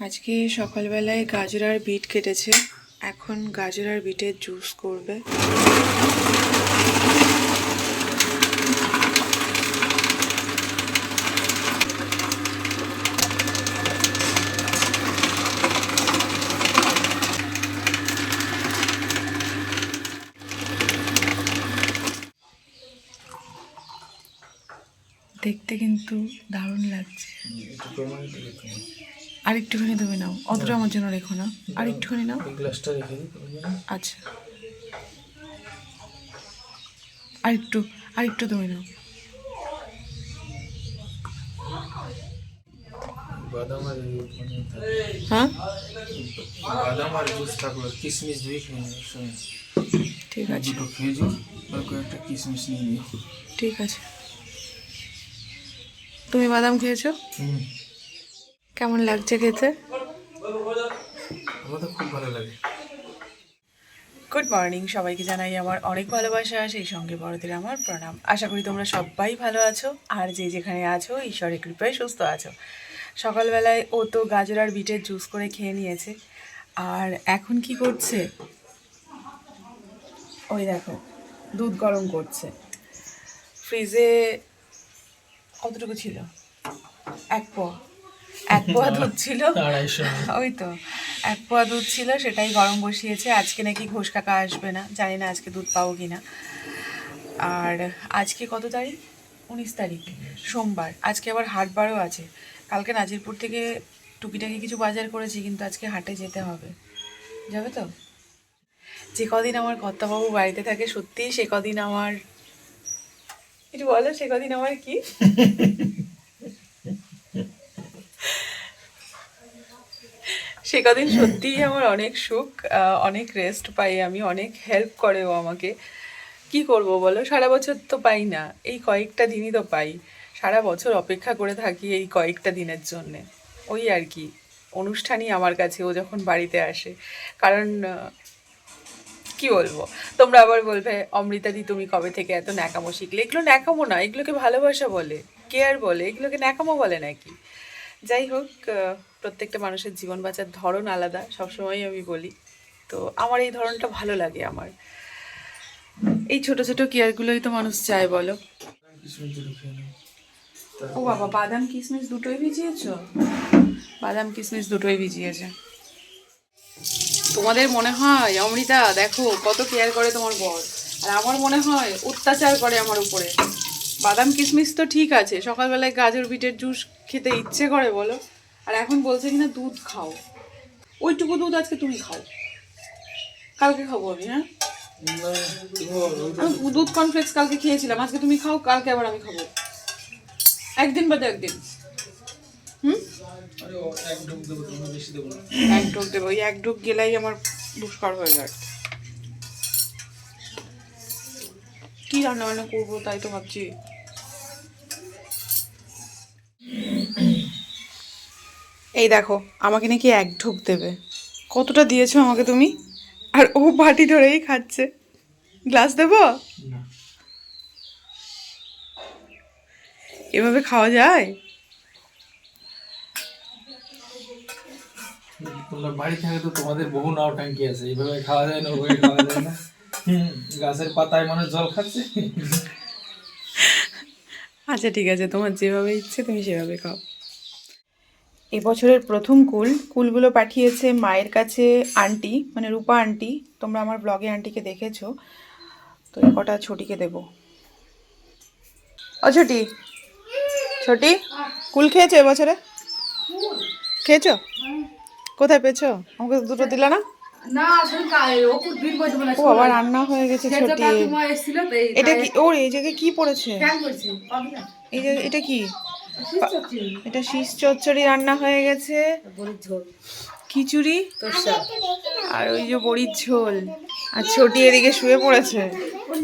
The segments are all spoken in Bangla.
আজকে সকালবেলায় গাজর আর বিট কেটেছে। এখন গাজর আর বিটের জুস করবে। দেখতে কিন্তু দারুণ লাগছে। আর একটুখানি তুমি নাও। অতটা আমার জন্য রেখো না। আর একটুখানি নাও গ্লাসটা রেখে। আচ্ছা। আর একটু আর একটু তুমি নাও। হ্যাঁ? বাদাম আর জুস থাকল। কিশমিশ দিয়ে খেয়ে নিই সঙ্গে ঠিক আছে। দুটো খেজুর আর কয়েকটা কিশমিশ নিয়ে ঠিক আছে। তুমি বাদাম খেয়েছো? হুম। কেমন লাগছে খেতে? আমার তো খুব ভালো লাগে। গুড মর্নিং সবাইকে জানাই আমার অনেক ভালোবাসা সেই সঙ্গে বড়দের আমার প্রণাম। আশা করি তোমরা সবাই ভালো আছো আর যে যেখানে আছো ঈশ্বরের কৃপায় সুস্থ আছো। সকালবেলায় ও তো গাজর আর বিটের জুস করে খেয়ে নিয়েছে আর এখন কি করছে? ওই দেখো দুধ গরম করছে। ফ্রিজে কতটুকু ছিল? এক পোয়া এক পোয়া দুধ ছিল। ওই তো এক পোয়া দুধ ছিল সেটাই গরম বসিয়েছে। আজকে নাকি ঘোষ কাকা আসবে না জানি না আজকে দুধ পাবো কি না আর আজকে কত তারিখ? উনিশ তারিখ সোমবার। আজকে আবার হাটবারও আছে। কালকে নাজিরপুর থেকে টুকিটাকি কিছু বাজার করেছি কিন্তু আজকে হাটে যেতে হবে। যাবে তো? যে কদিন আমার কর্তাবাবু বাড়িতে থাকে সত্যিই সে কদিন আমার একটু বলো সে কদিন আমার কি? সে কদিন সত্যিই আমার অনেক সুখ অনেক রেস্ট পাই আমি, অনেক হেল্প করে ও আমাকে। কি করব বলো? সারা বছর তো পাই না, এই কয়েকটা দিনই তো পাই। সারা বছর অপেক্ষা করে থাকি এই কয়েকটা দিনের জন্যে। ওই আর কি, অনুষ্ঠানই আমার কাছে, ও যখন বাড়িতে আসে। কারণ কি বলব? তোমরা আবার বলবে, অমৃতাদি, তুমি কবে থেকে এত ন্যাকামো শিখলে? এগুলো ন্যাকামো না, এগুলোকে ভালোবাসা বলে কেয়ার বলে, এগুলোকে ন্যাকামো বলে নাকি? যাই হোক প্রত্যেকটা মানুষের জীবন বাঁচার ধরন আলাদা, সবসময়ই আমি বলি। তো আমার এই ধরনটা ভালো লাগে আমার। এই ছোট ছোট কেয়ারগুলোই তো মানুষ চায়, বলো। ও বাবা, বাদাম কিশমিশ দুটোই ভিজিয়েছো? বাদাম কিশমিশ দুটোই ভিজিয়েছে। তোমাদের মনে হয়, অমৃতা, দেখো কত কেয়ার করে তোমার বর। আর আমার মনে হয় অত্যাচার করে আমার উপরে। বাদাম কিশমিশ তো ঠিক আছে, সকালবেলায় গাজর, বিটের জুস খেতে ইচ্ছে করে বলো। আর এখন বলছে কিনা দুধ খাও। ওইটুকু দুধ আজকে তুমি খাও। কালকে খাব আমি হ্যাঁ? আমি দুধ কর্নফ্লেক্স কালকে খেয়েছিলাম, আজকে তুমি খাও, কালকে আবার আমি খাব। একদিন বাদে একদিন। হুম? এক দেবো ওই এক ঢোক গেলেই আমার দুষ্কর হয়ে যায়। কি রান্না বান্না করব তাই তো ভাবছি। এই দেখো আমাকে নাকি এক ঢুক দেবে। কতটা দিয়েছ আমাকে তুমি? আর ও বাটি ধরেই খাচ্ছে। গ্লাস দেবো? এভাবে খাওয়া যায়? বাড়ি থাকে তো তোমাদের বহু নাও ট্যাঙ্কি আছে। এইভাবে খাওয়া যায় না ওইভাবে খাওয়া যায় না। গাছের পাতায় মানুষ জল খাচ্ছে। আচ্ছা ঠিক আছে। তোমার যেভাবে ইচ্ছে তুমি সেভাবে খাও। এবছরের প্রথম কুল কুলগুলো পাঠিয়েছে মায়ের কাছে আন্টি মানে রূপা আন্টি তোমরা আমার ব্লগে আন্টিকে দেখেছ তো কটা ছোটিকে দেব। ও ছোটি ছোটি কুল খেয়েছো এবছরে খেয়েছো? কোথায় পেয়েছ? আমাকে দুটো দিলা না? ও আবার রান্না হয়ে গেছে ছোটি। এটা কি? ওর এই জায়গায় কি পড়েছে? এই এটা কি? এটা শীষ চচ্চড়ি রান্না হয়ে গেছে। খিচুড়ি আর ওই যে বড়ির ঝোল। আর ছোটি এদিকে শুয়ে পড়েছে।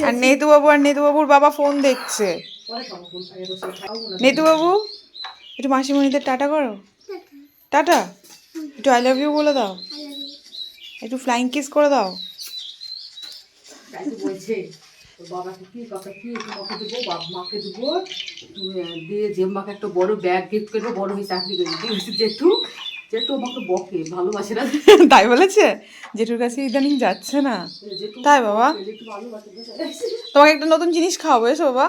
আর নেতু বাবু আর নেতু বাবুর বাবা ফোন দেখছে। পরে খাব কোন খাই বসে খাব না নেতু বাবু একটু মাসিমণিদের টাটা করো। টাটা। একটু আই লাভ ইউ বলে দাও। একটু ফ্লাইং কিস করে দাও। তোর বাবাকে কি কাকা কি তোমাকে দেবো বাপ মাকে দেবো। দিয়ে জেম্মাকে একটা বড় ব্যাগ গিফট করব বড় হয়ে চাকরি করবি দিয়ে জেঠু? আমাকে বকে ভালোবাসে না। তাই বলেছে? জেঠুর কাছে ইদানিং যাচ্ছে না। তাই বাবা। তোমাকে একটা নতুন জিনিস খাওয়াবো এসো বাবা।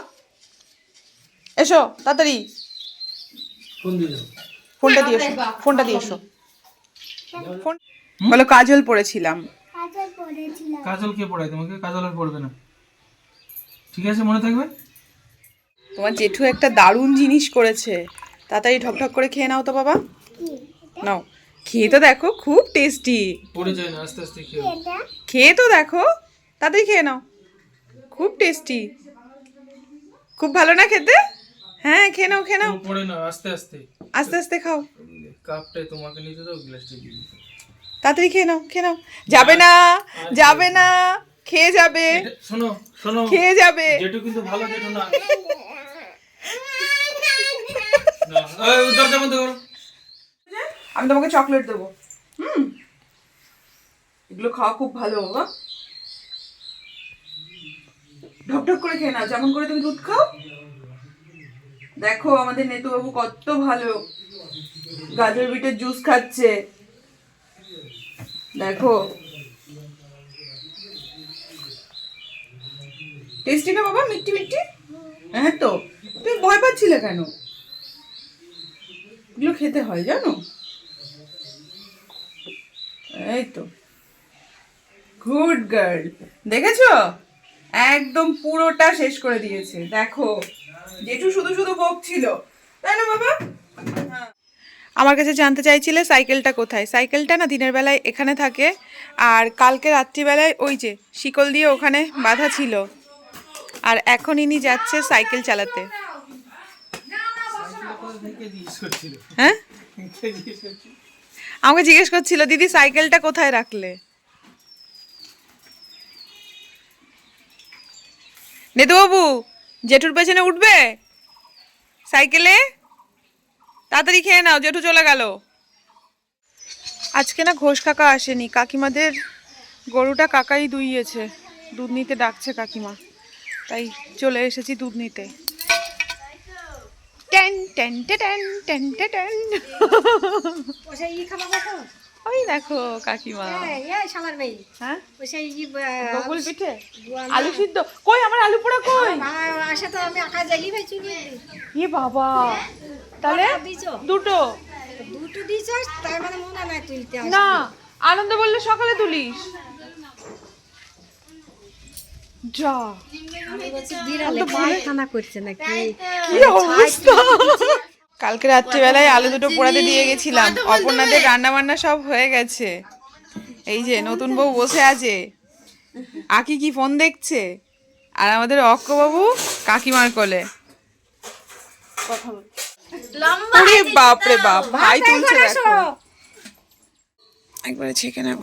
এসো তাড়াতাড়ি। ফোনটা দিয়ে এসো ফোনটা দিয়ে এসো। ফোন বলো কাজল পড়েছিলাম। কাজল কে পড়ায়? তোমাকে কাজল আর পড়বে না। ঠিক আছে মনে থাকবে? তোমার জেঠু একটা দারুণ জিনিস করেছে। তাড়াতাড়ি ঠকঠক করে খেয়ে নাও তো বাবা। নাও। খেয়ে তো দেখো খুব টেস্টি পড়ে যায় না আস্তে আস্তে খেয়ে খেয়ে তো দেখো। তাড়াতাড়ি খেয়ে নাও। খুব টেস্টি খুব ভালো না খেতে? হ্যাঁ খেয়ে নাও খেয়ে নাও। পড়ে না আস্তে আস্তে। আস্তে আস্তে খাও। কাপটাই তোমাকে নিতে দাও গ্লাসটা দিই। তাড়াতাড়ি খেয়ে নাও খেয়ে নাও। যাবে না যাবে না। খেয়ে যাবে। শোনো শোনো। খেয়ে যাবে। জেঠু কিন্তু ভালো জেঠু না। না, দরজা বন্ধ করো। আমি তোমাকে চকলেট দেবো। হুম। এগুলো খাওয়া খুব ভালো বাবা। ঢকঢক করে খেয়ে নাও। যেমন করে তুমি দুধ খাও। দেখো আমাদের নেতু বাবু কত ভালো। গাজর বিটের জুস খাচ্ছে। দেখো। টেস্টি না বাবা? মিষ্টি মিষ্টি? হ্যাঁ তো। তুমি ভয় পাচ্ছিলে কেন? এগুলো খেতে হয়, জানো? এই তো। গুড গার্ল দেখেছ? একদম পুরোটা শেষ করে দিয়েছে। দেখো, জেঠু শুধু শুধু বকছিল। তাই না বাবা? হ্যাঁ। আমার কাছে জানতে চাইছিলে সাইকেলটা কোথায়? সাইকেলটা না দিনের বেলায় এখানে থাকে, আর কালকে রাত্রিবেলায় ওই যে শিকল দিয়ে ওখানে বাঁধা ছিল। আর এখন ইনি যাচ্ছে সাইকেল চালাতে। হ্যাঁ? আমাকে জিজ্ঞেস করছিল, দিদি, সাইকেলটা কোথায় রাখলে? নেতুবাবু জেঠুর পেছনে উঠবে? সাইকেলে? তাড়াতাড়ি খেয়ে নাও, জেঠু চলে গেল। আজকে না ঘোষ কাকা আসেনি, কাকিমাদের গরুটা কাকাই দুইয়েছে, দুধ নিতে ডাকছে কাকিমা। তাই চলে এসেছি দুধ নিতে। Ten ten ten ten ten ওই দেখো কাকিমা। হ্যাঁ? ওসে পিঠে? আলু সিদ্ধ? কই আমার আলু পোড়া কই? আসে তো আমি আঁকা জাগি ভাই এ বাবা। তাহলে দুটো দুটো? তার মানে মনে নাই তুলতে না আনন্দ বললে সকালে তুলিস। যা বিড়ালে পায়খানা করছে নাকি? কি অবস্থা? কালকে রাত্রিবেলায় আলু দুটো পোড়াতে দিয়ে গেছিলাম। অপর্ণাদের রান্না বান্না সব হয়ে গেছে। এই যে নতুন বউ বসে আছে। আকি কি ফোন দেখছে? আর আমাদের অক্কবাবু কাকিমার কোলে। ওরে বাপ রে বাপ ভাই তুলছে দেখো। একবারে ছেঁকে নেব।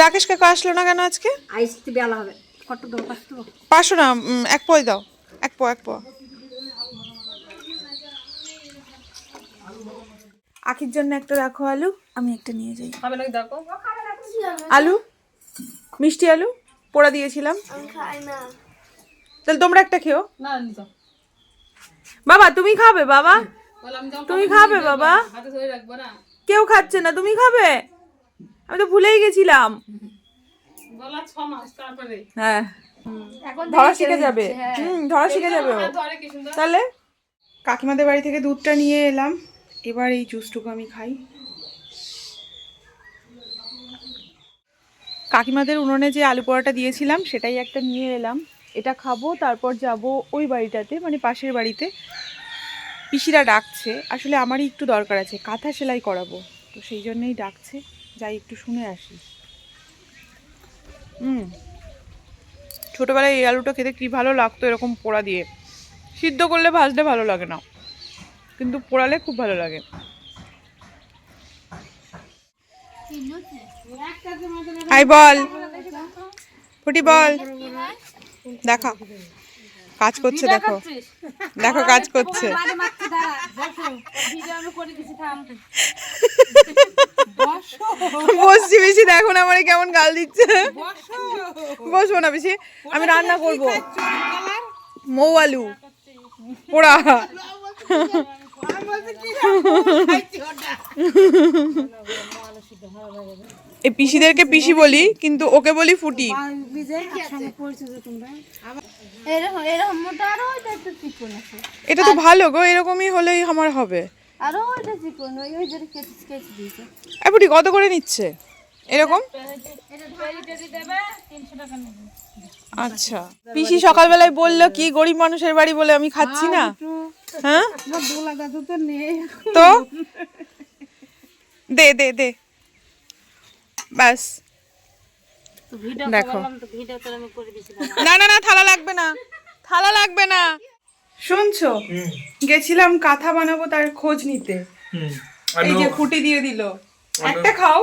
রাকেশ কাকা আসলো না কেন আজকে? আইসতে বেলা হবে। কত দর পাঁচশো না? এক পয় দাও। এক পো এক পো আখির জন্য একটা রাখো আলু আমি একটা নিয়ে যাই। আলু? মিষ্টি আলু? পোড়া দিয়েছিলাম। তাহলে তোমরা একটা খেও। বাবা তুমি খাবে বাবা? তুমি খাবে বাবা? কেউ খাচ্ছে না তুমি খাবে? আমি তো ভুলেই গেছিলাম। হ্যাঁ। ধরা শিখে যাবে। হুম ধরা শিখে যাবে তাহলে? কাকিমাদের বাড়ি থেকে দুধটা নিয়ে এলাম। এবার এই জুসটুকু আমি খাই। কাকিমাদের উনুনে যে আলু পোড়াটা দিয়েছিলাম সেটাই একটা নিয়ে এলাম। এটা খাব তারপর যাব ওই বাড়িটাতে মানে পাশের বাড়িতে। পিসিরা ডাকছে। আসলে আমারই একটু দরকার আছে কাঁথা সেলাই করাবো। তো সেই জন্যেই ডাকছে। যাই, একটু শুনে আসি। হুম। ছোটোবেলায় এই আলুটা খেতে কি ভালো লাগতো এরকম পোড়া দিয়ে? সিদ্ধ করলে ভাজলে ভালো লাগে না, কিন্তু পোড়ালে খুব ভালো লাগে। আই বল। ফুটি বল। দেখা। কাজ করছে দেখো। দেখো কাজ করছে। বসছি বেশি দেখো না আমার কেমন গাল দিচ্ছে। বসবো না বেশি আমি রান্না করব। মৌ আলু। পোড়া। এই পিসিদেরকে পিসি বলি কিন্তু ওকে বলি ফুটি। এটা তো ভালো গো এরকমই হলেই আমার হবে। ফুটি কত করে নিচ্ছে? এরকম? আচ্ছা। পিসি সকালবেলায় বলল কি গরিব মানুষের বাড়ি বলে আমি খাচ্ছি না? হ্যাঁ? তো? দে দে দে। ব্যাস দেখো। তো ভিডিও তো আমি করে দিছি না না না থালা লাগবে না। থালা লাগবে না। শুনছো? গেছিলাম কাঁথা বানাবো তার খোঁজ নিতে। এই যে খুঁটি দিয়ে দিল। একটা খাও।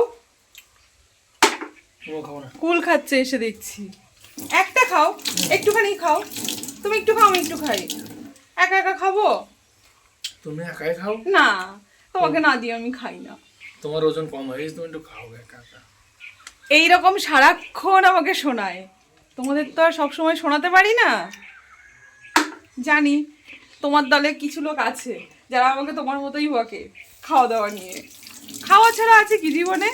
ও খাব না। কুল খাচ্ছে এসে দেখছি। একটা খাও। একটুখানি খাও। তুমি একটু খাও আমি একটু খাই। একা একা খাব? তুমি একাই খাও? না। তোমাকে না দিয়ে আমি খাই না। তোমার ওজন কম হয়ে গেছে তুমি একটু খাও একা একা। এইরকম সারাক্ষণ আমাকে শোনায়। তোমাদের তো আর সবসময় শোনাতে পারি না। জানি তোমার দলে কিছু লোক আছে যারা আমাকে তোমার মতোই বকে খাওয়া দাওয়া নিয়ে। খাওয়া ছাড়া আছে কি জীবনে?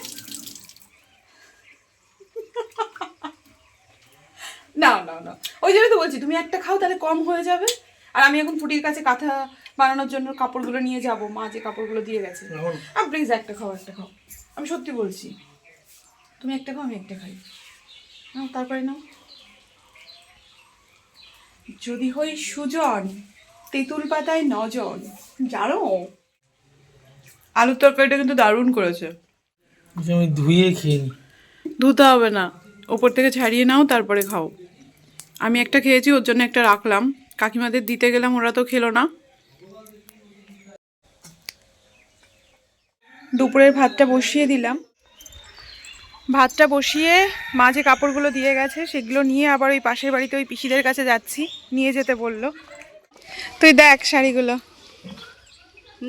না না না। ওই জন্য তো বলছি তুমি একটা খাও তাহলে কম হয়ে যাবে। আর আমি এখন ফুটির কাছে কাঁথা বানানোর জন্য কাপড়গুলো নিয়ে যাব। মা যে কাপড়গুলো দিয়ে গেছে। আর প্লিজ একটা খাও একটা খাও। আমি সত্যি বলছি। তুমি একটা খাও আমি একটা খাই। নাও তারপরে নাও। যদি হই সুজন তেঁতুল পাতায় নজন জানো? আলুর তরকারিটা কিন্তু দারুণ করেছে। আমি ধুয়ে খেয়ে ধুতে হবে না। ওপর থেকে ছাড়িয়ে নাও তারপরে খাও। আমি একটা খেয়েছি ওর জন্য একটা রাখলাম। কাকিমাদের দিতে গেলাম ওরা তো খেলো না। দুপুরের ভাতটা বসিয়ে দিলাম। ভাতটা বসিয়ে মাঝে কাপড়গুলো দিয়ে গেছে সেগুলো নিয়ে আবার ওই পাশের বাড়িতে ওই পিসিদের কাছে যাচ্ছি। নিয়ে যেতে বলল। তুই দেখ শাড়িগুলো।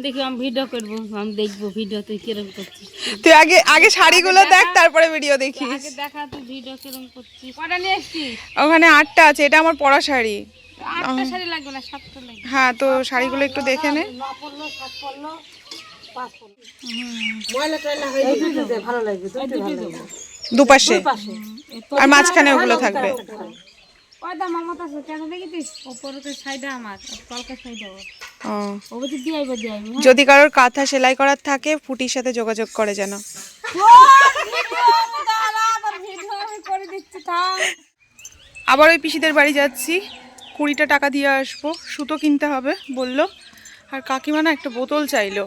দেখি আমি ভিডিও করব আমি দেখব ভিডিও তুই কিরম করছিস। তুই আগে আগে শাড়িগুলো দেখ তারপরে ভিডিও দেখিস। আগে দেখা তুই ভিডিও কিরম করছিস। কটা নিয়ে এসছিস? ওখানে আটটা আছে এটা আমার পরা শাড়ি। আটটা শাড়ি লাগবে না সাতটা লাগবে। হ্যাঁ তো শাড়িগুলো একটু দেখে নে। ন পড়ল সাত পড়ল দুপাশে? আর মাঝখানে ওগুলো থাকবে। যদি কারোর কাঁথা সেলাই করার থাকে ফুটির সাথে যোগাযোগ করে যেন। আবার ওই পিসিদের বাড়ি যাচ্ছি। কুড়িটা টাকা দিয়ে আসব। সুতো কিনতে হবে বলল। আর কাকিমা না একটা বোতল চাইলো।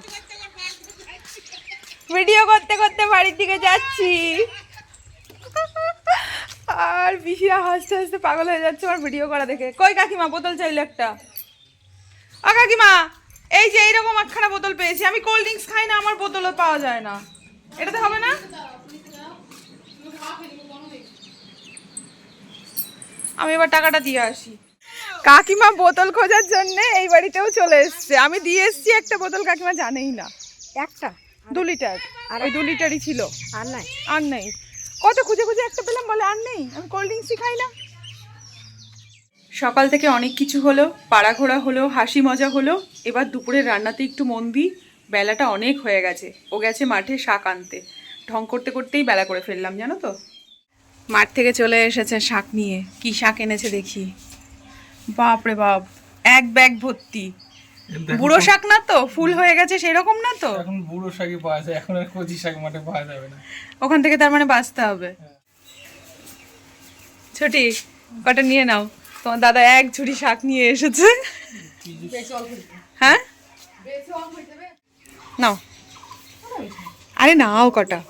ভিডিও করতে করতে বাড়ির দিকে যাচ্ছি। আর পিসিরা হাসতে হাসতে পাগল হয়ে যাচ্ছে আমার ভিডিও করা দেখে। কই কাকিমা, বোতল চাইলো একটা। আ কাকিমা, এই যে এইরকম একখানা বোতল পেয়েছি। আমি কোল্ড ড্রিঙ্কস খাই না, আমার বোতলও পাওয়া যায় না। এটাতে হবে না? আমি এবার টাকাটা দিয়ে আসি। কাকিমা বোতল খোঁজার জন্য এই বাড়িতেও চলে এসছে। আমি দিয়ে এসছি একটা বোতল, কাকিমা জানেই না। একটা? দু লিটার। আর ওই দু লিটারই ছিল। আর নাই। আর নাই। কত খুঁজে খুঁজে একটা পেলাম বলে আর নেই? আমি কোল্ড ড্রিঙ্কসই খাই না। সকাল থেকে অনেক কিছু হলো পাড়া ঘোরা হলো হাসি মজা হলো। এবার দুপুরের রান্নাতে একটু মন দিই বেলাটা অনেক হয়ে গেছে। ও গেছে মাঠে শাক আনতে। ঢং করতে করতেই বেলা করে ফেললাম জানো তো? মাঠ থেকে চলে এসেছে শাক নিয়ে। কি শাক এনেছে দেখি। বাপ রে বাপ এক ব্যাগ ভর্তি। বুড়ো শাক না তো? ফুল হয়ে গেছে সেরকম না তো? এখন বুড়ো শাকই পাওয়া যায় এখন আর কচি শাক মাঠে পাওয়া যাবে না। ওখান থেকে তার মানে বাঁচতে হবে। ছুটি কটা নিয়ে নাও। তোমার দাদা এক ঝুড়ি শাক নিয়ে এসেছে। হ্যাঁ? নাও। আরে নাও কটা।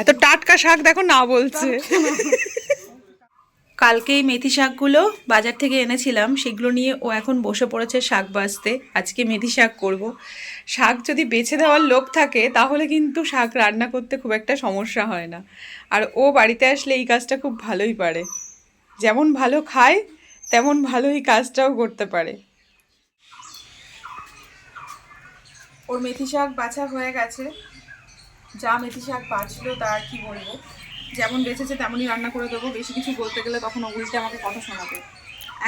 এত টাটকা শাক দেখো না বলছে। কালকেই মেথি শাকগুলো বাজার থেকে এনেছিলাম, সেগুলো নিয়ে ও এখন বসে পড়েছে শাক বাছতে আজকে মেথি শাক করব। শাক যদি বেছে দেওয়ার লোক থাকে, তাহলে কিন্তু শাক রান্না করতে খুব একটা সমস্যা হয় না। আর ও বাড়িতে আসলে এই কাজটা খুব ভালোই পারে। যেমন ভালো খায়, তেমন ভালো এই কাজটাও করতে পারে। ওর মেথি শাক বাছা হয়ে গেছে। যা মেথি শাক বাঁচলো তার কি বলব? যেমন বেঁচেছে তেমনই রান্না করে দেবো। বেশি কিছু বলতে গেলে তখন ও উল্টে আমাকে কথা শোনাবে।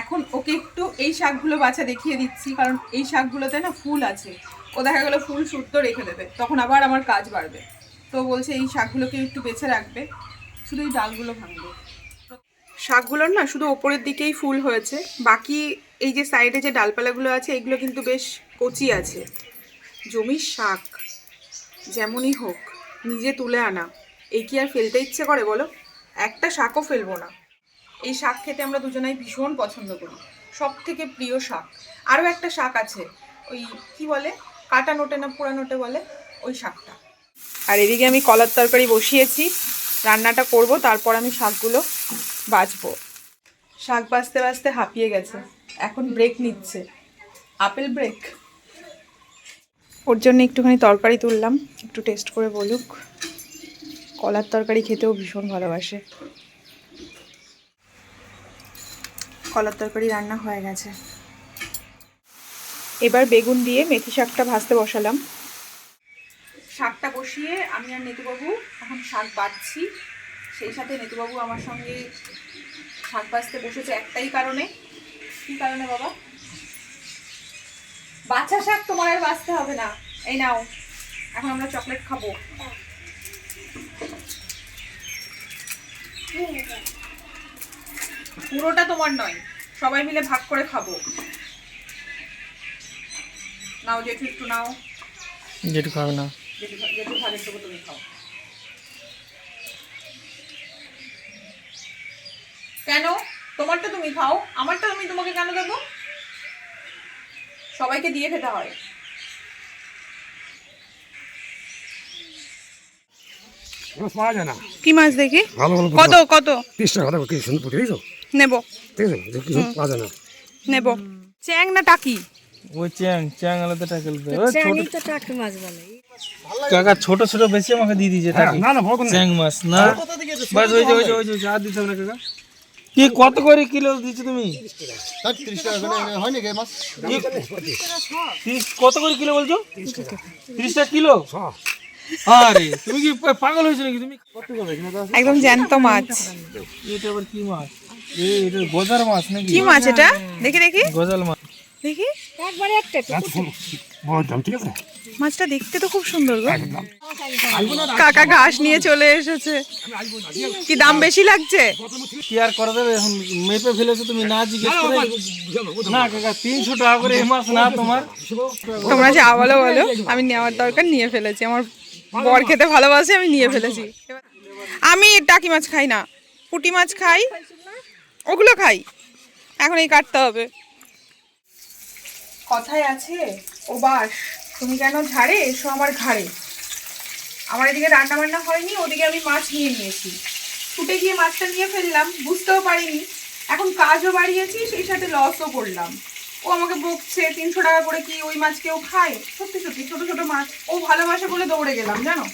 এখন ওকে একটু এই শাকগুলো বাছা দেখিয়ে দিচ্ছি, কারণ এই শাকগুলোতে না ফুল আছে। ও দেখা গেলো ফুল শুদ্ধ রেখে দেবে, তখন আবার আমার কাজ বাড়বে। তো বলছে এই শাকগুলোকে একটু বেছে রাখবে, শুধু এই ডালগুলো ভাঙবে। শাকগুলোর না শুধু ওপরের দিকেই ফুল হয়েছে, বাকি এই যে সাইডে যে ডালপালাগুলো আছে, এগুলো কিন্তু বেশ কচি আছে। জমির শাক, যেমনই হোক, নিজে তুলে আনা। এই কি আর ফেলতে ইচ্ছে করে বলো? একটা শাকও ফেলব না। এই শাক খেতে আমরা দুজনাই ভীষণ পছন্দ করি। সব থেকে প্রিয় শাক। আরও একটা শাক আছে, ওই কি বলে? কাটা নোটে না পোড়া নোটে বলে? ওই শাকটা। আর এদিকে আমি কলার তরকারি বসিয়েছি, রান্নাটা করব, তারপর আমি শাকগুলো বাছবো শাক বাছতে বাছতে হাঁপিয়ে গেছে, এখন ব্রেক নিচ্ছে। আপেল ব্রেক ওর জন্য একটুখানি তরকারি তুললাম, একটু টেস্ট করে বলুক। কলার তরকারি খেতেও ভীষণ ভালোবাসে। কলার তরকারি রান্না হয়ে গেছে। এবার বেগুন দিয়ে মেথি শাকটা ভাজতে বসালাম। শাকটা বসিয়ে আমি আর নেতুবাবু এখন শাক বাছছি সেই সাথে নেতুবাবু আমার সঙ্গে শাক বাছতে বসেছে একটাই কারণে। কি কারণে বাবা? বাচ্চা শাক তোমার আর বাঁচতে হবে না। এই নাও, এখন আমরা চকলেট খাব। পুরোটা তোমার নয়। সবাই মিলে ভাগ করে খাব। নাও জেঠু একটু নাও। যেটু খাবে না। জেঠু জেঠু টুকু তুমি খাও। কেন? তোমারটা তুমি খাও। আমারটা আমি তোমাকে কেন দেবো? সবাইকে দিয়ে খেতে হয়। মাছ পাওয়া যায় না। কি মাছ দেখি? ভালো ভালো কত কত? তিরিশ টাকা দাম কি সুন্দর পুঁটি দিয়েছ নেব। ঠিক আছে দেখো কি সুন্দর পাওয়া যায় না। নেব। চ্যাং না টাকি? ওই চ্যাং চ্যাং আলাদা টাকেল চ্যাংই তো টাকি মাছ বলে। কাকা ছোট ছোট বেশি আমাকে দিয়ে দিয়েছে হ্যাঁ, টাকি। না না বড় চ্যাং মাছ না? বাস ওই যে ওই যে ওই যে আর দিতে না কাকা। কি কত করে কিলো দিচ্ছ তুমি? কত করে কিলো বলছো? তিরিশ টাকা। কিলো? আরে তুমি কি পাগল হয়েছো নাকি? তুমি একদম জ্যান্ত মাছ। এটা আবার কি মাছ? এটা গজার মাছ নাকি? কি মাছ এটা? দেখি দেখি। গজাল মাছ। দেখি। একবারে একটা বড় দাম ঠিক আছে? মাছটা দেখতে তো খুব সুন্দর গো। কাকা ঘাস নিয়ে চলে এসেছে। কি দাম বেশি লাগছে? কি আর করা যাবে এখন? মেপে ফেলেছো তুমি না জিজ্ঞেস করে। না কাকা তিনশো টাকা করে এই মাছ না তোমার। তোমরা যা বলো বলো। আমি নেওয়ার দরকার নিয়ে ফেলেছি। আমার বর খেতে ভালোবাসে, আমি নিয়ে ফেলেছি। আমি টাকি মাছ খাই না, পুঁটি মাছ খাই, ওগুলো খাই। এখন এই কাটতে হবে। কথায় আছে, ও বাস, তুমি কেন ঝাড়ে? এসো আমার ঘাড়ে। আমার এদিকে রান্না বান্না হয়নি, ওদিকে আমি মাছ নিয়ে নিয়েছি। ছুটে গিয়ে মাছটা নিয়ে ফেললাম, বুঝতেও পারিনি। এখন কাজও বাড়িয়েছি, সেই সাথে লসও করলাম। ও আমাকে বকছে, তিনশো টাকা করে কি ওই মাছ কেউ খায়? সত্যি সত্যি, ছোট ছোট মাছ। ও ভালোবাসে বলে দৌড়ে গেলাম, জানো?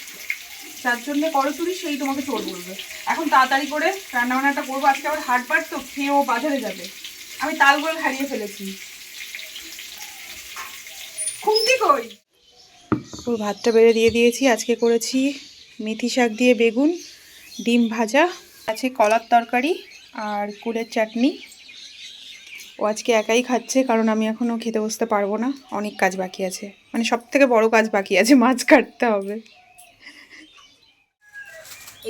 যার জন্য চুরি, সেই তোমাকে চোর বলবে। এখন তাড়াতাড়ি করে রান্না বান্নাটা করব। আজকে আবার হাটবার তো খেয়ে ও বাজারে যাবে। আমি তালগোল হারিয়ে ফেলেছি। খুন্তি কই? পুরো ভাতটা বেড়ে দিয়ে দিয়েছি। আজকে করেছি মেথি শাক দিয়ে বেগুন, ডিম ভাজা, আছে কলার তরকারি আর কুলের চাটনি। ও আজকে একাই খাচ্ছে কারণ আমি এখনও খেতে বসতে পারব না। অনেক কাজ বাকি আছে। মানে সব থেকে বড় কাজ বাকি আছে মাছ কাটতে হবে।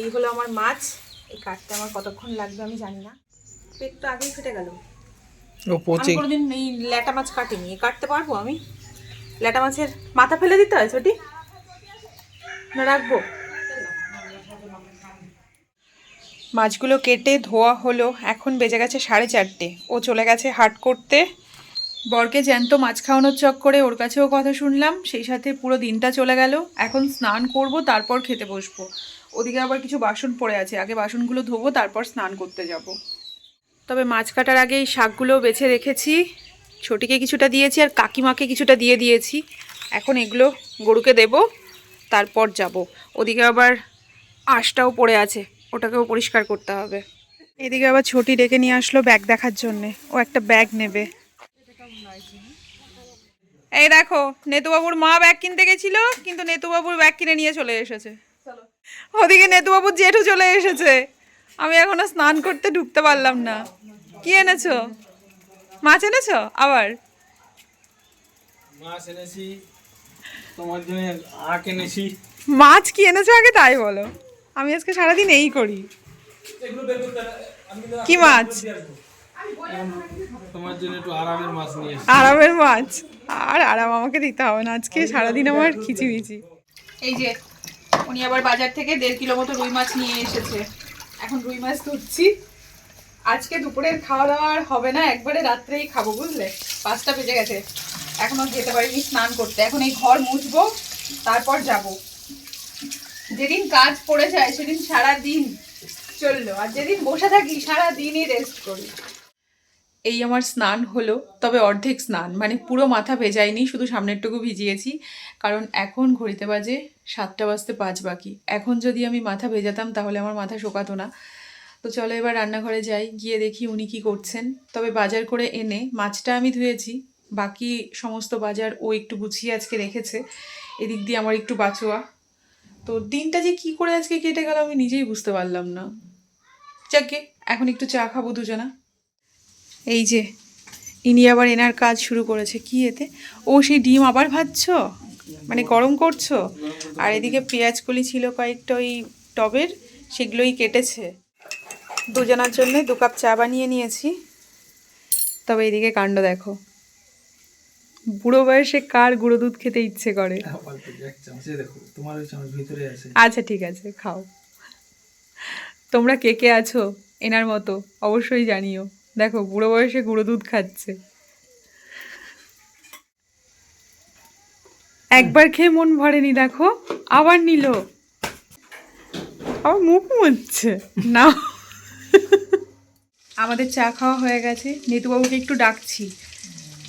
এই হলো আমার মাছ। এই কাটতে আমার কতক্ষণ লাগবে আমি জানি না। পেট তো আগেই ফেটে গেল। ও আমি কোনোদিন এই ল্যাটা মাছ কাটিনি। কাটতে পারব আমি? ল্যাটা মাছের মাথা ফেলে দিতে হয় ছোটি? না রাখব? মাছগুলো কেটে ধোয়া হলো। এখন বেজে গেছে সাড়ে চারটে। ও চলে গেছে হাট করতে। বরকে জ্যান্ত মাছ খাওয়ানোর চক করে ওর কাছেও কথা শুনলাম। সেই সাথে পুরো দিনটা চলে গেল। এখন স্নান করব, তারপর খেতে বসবো। ওদিকে আবার কিছু বাসন পড়ে আছে। আগে বাসনগুলো ধোবো, তারপর স্নান করতে যাব। তবে মাছ কাটার আগে এই শাকগুলো বেছে রেখেছি। ছোটিকে কিছুটা দিয়েছি আর কাকিমাকে কিছুটা দিয়ে দিয়েছি। এখন এগুলো গরুকে দেব, তারপর যাব। ওদিকে আবার আঁশটাও পড়ে আছে। ওটাকেও পরিষ্কার করতে হবে। এদিকে আবার ছোটি ডেকে নিয়ে আসলো ব্যাগ দেখার জন্যে। ও একটা ব্যাগ নেবে। এই দেখো নেতুবাবুর মা ব্যাগ কিনতে গেছিল কিন্তু নেতুবাবুর ব্যাগ কিনে নিয়ে চলে এসেছে। ওদিকে নেতুবাবুর জেঠু চলে এসেছে। আমি এখনও স্নান করতে ঢুকতে পারলাম না। কি এনেছো? মাছ এনেছো? আবার? মাছ এনেছি তোমার জন্য আখ এনেছি। মাছ কি এনেছো আগে তাই বলো। আমি আজকে সারাদিন এই করি। কি মাছ? তোমার জন্য একটু আরামের মাছ নিয়ে আরামের মাছ? আর আরাম আমাকে দিতে হবে না আজকে সারাদিন আমার খিচিমিচি এই যে উনি আবার বাজার থেকে দেড় কিলো মতো রুই মাছ নিয়ে এসেছে। এখন রুই মাছ ধরছি। আজকে দুপুরের খাওয়া দাওয়া আর হবে না একবারে রাত্রেই খাব বুঝলে? পাঁচটা বেজে গেছে। এখনও যেতে পারিনি স্নান করতে। এখন এই ঘর মুছবো তারপর যাব। যেদিন কাজ পড়ে যায়, সেদিন সারা দিন চলল। আর যেদিন বসে থাকি সারা দিনই রেস্ট করি। এই আমার স্নান হলো, তবে অর্ধেক স্নান। মানে পুরো মাথা ভেজাইনি শুধু সামনেরটুকু ভিজিয়েছি। কারণ এখন ঘড়িতে বাজে সাতটা বাজতে পাঁচ বাকি। এখন যদি আমি মাথা ভেজাতাম, তাহলে আমার মাথা শোকাতো না। তো চলো এবার রান্নাঘরে যাই, গিয়ে দেখি উনি কি করছেন। তবে বাজার করে এনে মাছটা আমি ধুয়েছি। বাকি সমস্ত বাজার ও একটু গুছিয়ে আজকে রেখেছে। এদিক দিয়ে আমার একটু বাঁচোয়া তো দিনটা যে কি করে আজকে কেটে গেল আমি নিজেই বুঝতে পারলাম না। যাকে, এখন একটু চা খাব দুজনা। এই যে, ইনি আবার এনার কাজ শুরু করেছে। কি এতে? ও সেই ডিম আবার ভাজছো? মানে গরম করছ? আর এদিকে পেঁয়াজ কলি ছিল কয়েকটা ওই টবের, সেগুলোই কেটেছে। দুজনার জন্য দু কাপ চা বানিয়ে নিয়েছি। তবে এদিকে কাণ্ড দেখো। বুড়ো বয়সে কার গুঁড়ো দুধ খেতে ইচ্ছে করে? আছে। আচ্ছা ঠিক আছে খাও। তোমরা কে কে আছো? এনার মতো অবশ্যই জানিও। দেখো বুড়ো বয়সে গুঁড়ো দুধ খাচ্ছে। একবার খেয়ে মন ভরেনি দেখো। আবার নিল। আবার মুখ মুছছে। না আমাদের চা খাওয়া হয়ে গেছে। নেতুবাবুকে একটু ডাকছি।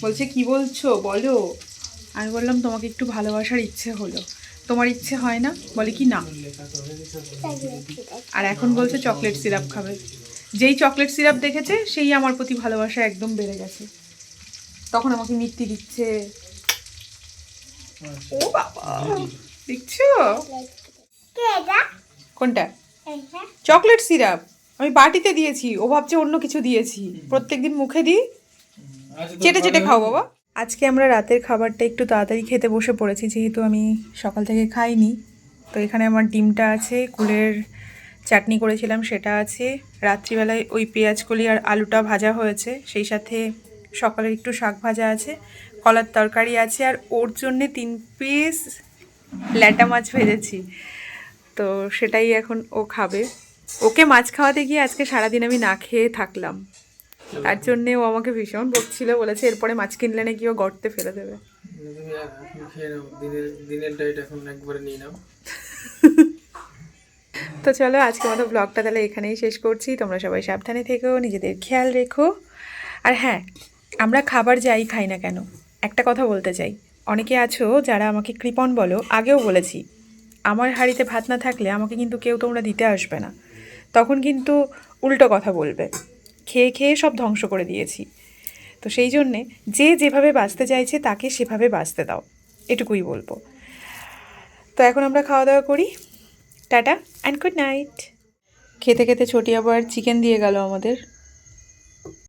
বলছে, কি বলছো? বলো। আমি বললাম, তোমাকে একটু ভালোবাসার ইচ্ছে হলো। তোমার ইচ্ছে হয় না? বলে কি না। আর এখন বলছে, চকলেট সিরাপ খাবে। যেই চকলেট সিরাপ দেখেছে, সেই আমার প্রতি ভালোবাসা একদম বেড়ে গেছে। তখন আমাকে মিষ্টি দিচ্ছে। ও বাবা! দেখছ? কোনটা? Chocolate syrup. আমি বাটিতে দিয়েছি। ও ভাবছে অন্য কিছু দিয়েছি। প্রত্যেকদিন মুখে দিই চেটে চেটে খাও বাবা। আজকে আমরা রাতের খাবারটা একটু তাড়াতাড়ি খেতে বসে পড়েছি যেহেতু আমি সকাল থেকে খাইনি। তো এখানে আমার ডিমটা আছে কুলের চাটনি করেছিলাম সেটা আছে। রাত্রিবেলায় ওই পেঁয়াজ কলি আর আলুটা ভাজা হয়েছে সেই সাথে সকালের একটু শাক ভাজা আছে কলার তরকারি আছে আর ওর জন্যে তিন পিস ল্যাটা মাছ ভেজেছি। তো সেটাই এখন ও খাবে। ওকে মাছ খাওয়াতে গিয়ে আজকে সারাদিন আমি না খেয়ে থাকলাম। তার জন্যে ও আমাকে ভীষণ বকছিল বলেছে এরপরে মাছ কিনলে নাকি ও গর্তে ফেলে দেবে। দিনের এখন একবারে নিয়ে নাও। তো চলো আজকে মতো ব্লগটা তাহলে এখানেই শেষ করছি। তোমরা সবাই সাবধানে থেকো নিজেদের খেয়াল রেখো। আর হ্যাঁ আমরা খাবার যাই খাই না কেন? একটা কথা বলতে চাই। অনেকে আছো যারা আমাকে কৃপণ বলো আগেও বলেছি আমার হাঁড়িতে ভাত না থাকলে আমাকে কিন্তু কেউ তোমরা দিতে আসবে না। তখন কিন্তু উল্টো কথা বলবে। খেয়ে খেয়ে সব ধ্বংস করে দিয়েছি। তো সেই জন্যে যে যেভাবে বাঁচতে চাইছে তাকে সেভাবে বাঁচতে দাও, এটুকুই বলব। তো এখন আমরা খাওয়া দাওয়া করি। টাটা অ্যান্ড গুড নাইট খেতে খেতে ছোটি আবার চিকেন দিয়ে গেল আমাদের।